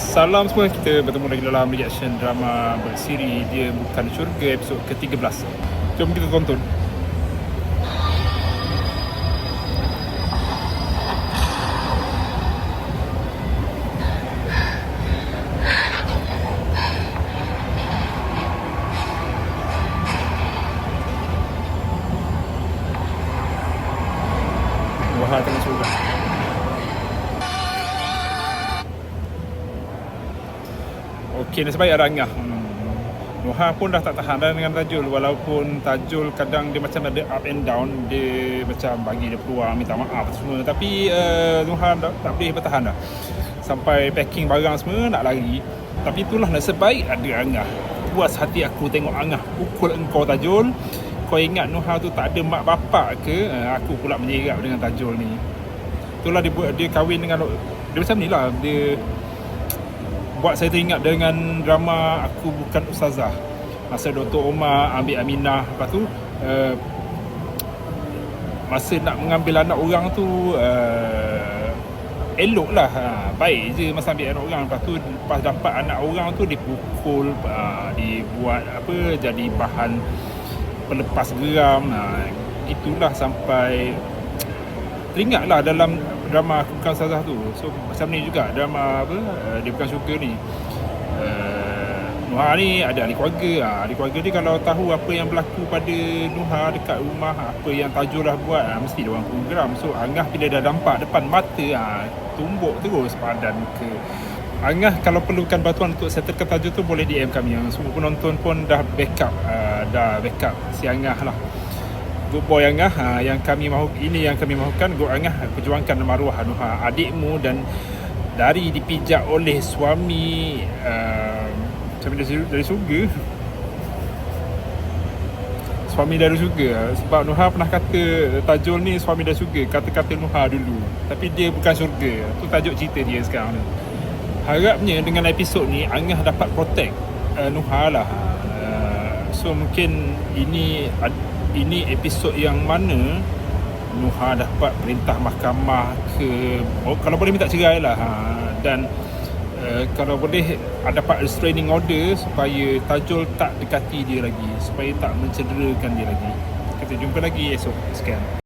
Salam semua, kita bertemu lagi dalam reaction drama bersiri Dia Bukan Syurga episod ke-13 Jom kita tonton. Wahai surga Okey, nasib baik ada Angah. Hmm. Nuha pun dah tak tahan dah dengan Tajul. Walaupun Tajul kadang dia macam ada up and down Dia macam bagi dia peluang minta maaf semua. Tapi uh, Nuha dah, tak boleh bertahan dah. Sampai packing barang semua nak lari. Tapi itulah nasib baik ada Angah Puas hati aku tengok Angah pukul engkau Tajul. Kau ingat Nuha tu tak ada mak bapak ke? Uh, Aku pula menyerap dengan Tajul ni. Itulah dia, dia kahwin dengan Dia macam ni lah. Dia buat saya teringat dengan drama Aku Bukan Ustazah. Masa Dr. Omar ambil Aminah. Lepas tu uh, Masa nak mengambil anak orang tu uh, Elok lah ha, Baik je masa ambil anak orang. Lepas tu Lepas dapat anak orang tu Dipukul uh, Dibuat apa Jadi bahan Pelepas geram. Uh, Itulah sampai teringatlah dalam drama Aku Bukan Sazah tu. So macam ni juga drama apa uh, Dia Bukan Suka ni. Uh, Nuha ni ada ahli keluarga. Uh, Ahli keluarga ni kalau tahu apa yang berlaku pada Nuha dekat rumah Apa yang Tajul dah buat uh, Mesti dia orang program. So Angah bila dah nampak depan mata uh, Tumbuk terus padan ke Angah kalau perlukan bantuan untuk settlekan Tajul tu boleh DM kami. Yang semua penonton pun dah backup uh, Dah backup si Angah lah Good Boy Angah ha, yang kami mahu ini yang kami mahukan Good Angah perjuangkan maruah Nuha adikmu dan dari dipijak oleh suami uh, suami dari, dari surga. Suami dari surga sebab Nuha pernah kata Tajul ni suami dari surga kata-kata Nuha dulu. Tapi dia bukan surga. Tu tajuk cerita dia sekarang ni. Harapnya dengan episod ni Angah dapat protect uh, Nuha lah uh, so mungkin ini ini episod yang mana Nuha dapat perintah mahkamah ke oh, kalau boleh minta cerai lah ha. dan uh, kalau boleh dapat restraining order supaya Tajul tak dekati dia lagi supaya tak mencederakan dia lagi. Kita jumpa lagi esok. Sekian